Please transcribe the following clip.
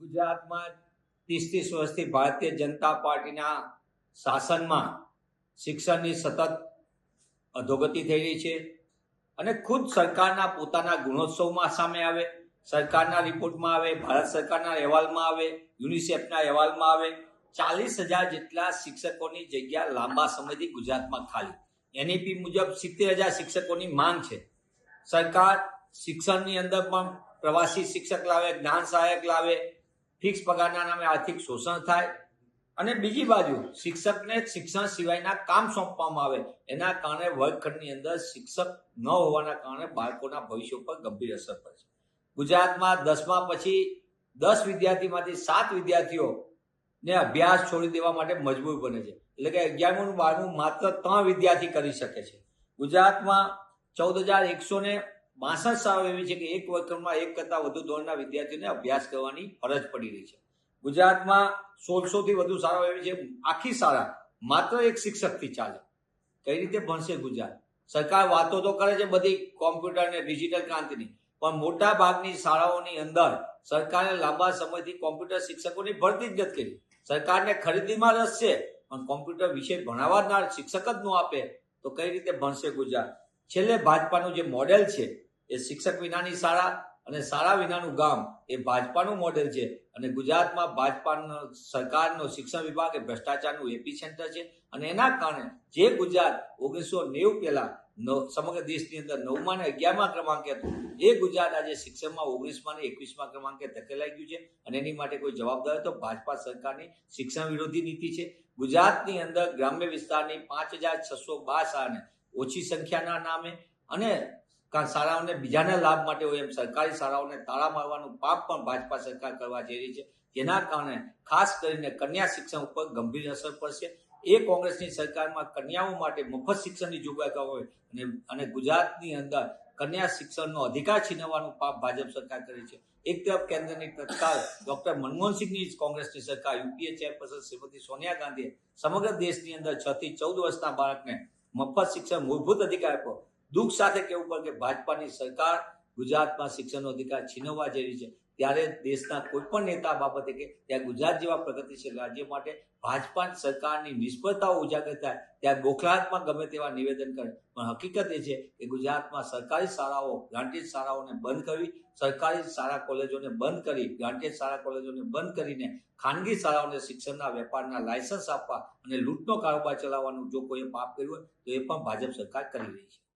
ગુજરાતમાં ત્રીસ ત્રીસ વર્ષથી ભારતીય જનતા પાર્ટીના શાસનમાં શિક્ષણની સતત અધોગતિ થઈ રહી છે અને ખુદ સરકારના પોતાના ગુણોત્સવમાં સામે આવે, સરકારના રિપોર્ટમાં આવે, ભારત સરકારના અહેવાલમાં આવે, યુનિસેફના અહેવાલમાં આવે, ચાલીસ હજાર જેટલા શિક્ષકોની જગ્યા લાંબા સમયથી ગુજરાતમાં ખાલી. એનઈપી મુજબ સિત્તેર હજાર શિક્ષકોની માંગ છે. સરકાર શિક્ષણની અંદર પણ પ્રવાસી શિક્ષક લાવે, જ્ઞાન સહાયક લાવે ફિક્સ પગારના નામે આર્થિક શોષણ થાય અને બીજી બાજુ શિક્ષકને શિક્ષણ સિવાયના કામ સોંપવામાં આવે એના કારણે વર્ગખંડની અંદર શિક્ષક ન હોવાના કારણે બાળકોના ભવિષ્ય ઉપર ગંભીર અસર પડે છે. ગુજરાતમાં દસમા પછી દસ વિદ્યાર્થીમાંથી સાત વિદ્યાર્થીઓ ને અભ્યાસ છોડી દેવા માટે મજબૂર બને છે. એટલે કે અગિયારમું બારમું માત્ર ત્રણ વિદ્યાર્થી કરી શકે છે. ગુજરાતમાં ચૌદ હજાર એકસો ને બાસઠ શાળાઓ એવી છે કે એક વર્ગખંડમાં એક કરતાં વધુ ધોરણના વિદ્યાર્થીઓને અભ્યાસ કરવાની ફરજ પડી રહી છે. ગુજરાતમાં સોળસો થી વધુ શાળાઓ એવી છે, આખી શાળા માત્ર એક શિક્ષકથી ચાલે. કઈ રીતે ભણશે ગુજરાત? સરકાર વાતો તો કરે છે બધી કોમ્પ્યુટર ને ડિજિટલ ક્રાંતિની, પણ મોટા ભાગની શાળાઓની અંદર સરકારે લાંબા સમયથી કોમ્પ્યુટર શિક્ષકોની ભરતી જ નથી કરી. સરકારને ખરીદીમાં રસ છે, પણ કોમ્પ્યુટર વિષય ભણાવનાર શિક્ષક જ ન આપે. તો કઈ રીતે ભણશે ગુજરાત? છેલ્લે ભાજપાનું જે મોડેલ છે એ શિક્ષક વિનાની શાળા અને શાળા વિનાનું ગામ એ ભાજપાનું મોડેલ છે. અને ગુજરાતમાં ભાજપાનો સરકારનો શિક્ષણ વિભાગ એ ભ્રષ્ટાચારનું એપી સેન્ટર છે. અને એના કારણે જે ગુજરાત ઓગણીસો નેવું પહેલા સમગ્ર દેશની અંદર નવમા ને અગિયારમાં ક્રમાંકે હતું, એ ગુજરાત આજે શિક્ષણમાં ઓગણીસમાં ને એકવીસમાં ક્રમાંકે ધકેલાઈ ગયું છે. અને એની માટે કોઈ જવાબદાર તો ભાજપા સરકારની શિક્ષણ વિરોધી નીતિ છે. ગુજરાતની અંદર ગ્રામ્ય વિસ્તારની પાંચ હજાર છસો બાર શાળાને ઓછી સંખ્યાના નામે અને કા શાળાઓને બીજાના લાભ માટે હોય એમ સરકારી શાળાઓને તાળા મારવાનું પાપ પણ ભાજપા સરકાર કરવા જઈ રહી છે. જેના કારણે ખાસ કરીને કન્યા શિક્ષણ ઉપર ગંભીર અસર પડશે. એ કોંગ્રેસની સરકારમાં કન્યાઓ માટે મફત શિક્ષણની જોગવાઈ હોય અને ગુજરાતની અંદર કન્યા શિક્ષણનો અધિકાર છીનવવાનું પાપ ભાજપ સરકાર કરે છે. એક તરફ કેન્દ્રની તત્કાલ ડોક્ટર મનમોહનસિંહની કોંગ્રેસની સરકાર યુપીએ ચેરપર્સન શ્રીમતી સોનિયા ગાંધીએ સમગ્ર દેશની અંદર છ થી ચૌદ વર્ષના બાળકને મફત શિક્ષણ મૂળભૂત અધિકાર આપ્યો. દુઃખ સાથે કહેવું પડે કે ભાજપાની સરકાર ગુજરાતમાં શિક્ષણનો અધિકાર છીનવવા રહી છે. ત્યારે દેશના કોઈ પણ નેતા બાબતે કે ત્યાં ગુજરાત જેવા પ્રગતિશીલ રાજ્ય માટે ભાજપા સરકારની નિષ્ફળતાઓ ઉજાગર થાય ત્યાં ગોખલાતમાં ગમે તેવા નિવેદન કરે. પણ હકીકત એ છે કે ગુજરાતમાં સરકારી શાળાઓ ગ્રાન્ટેડ શાળાઓને બંધ કરવી સરકારી શાળા કોલેજોને બંધ કરી ગ્રાન્ટેડ શાળા કોલેજોને બંધ કરીને ખાનગી શાળાઓને શિક્ષણના વેપારના લાયસન્સ આપવા અને લૂંટનો કારોબાર ચલાવવાનું જો કોઈએ પાપ કર્યું હોય તો એ પણ ભાજપ સરકાર કરી રહી છે.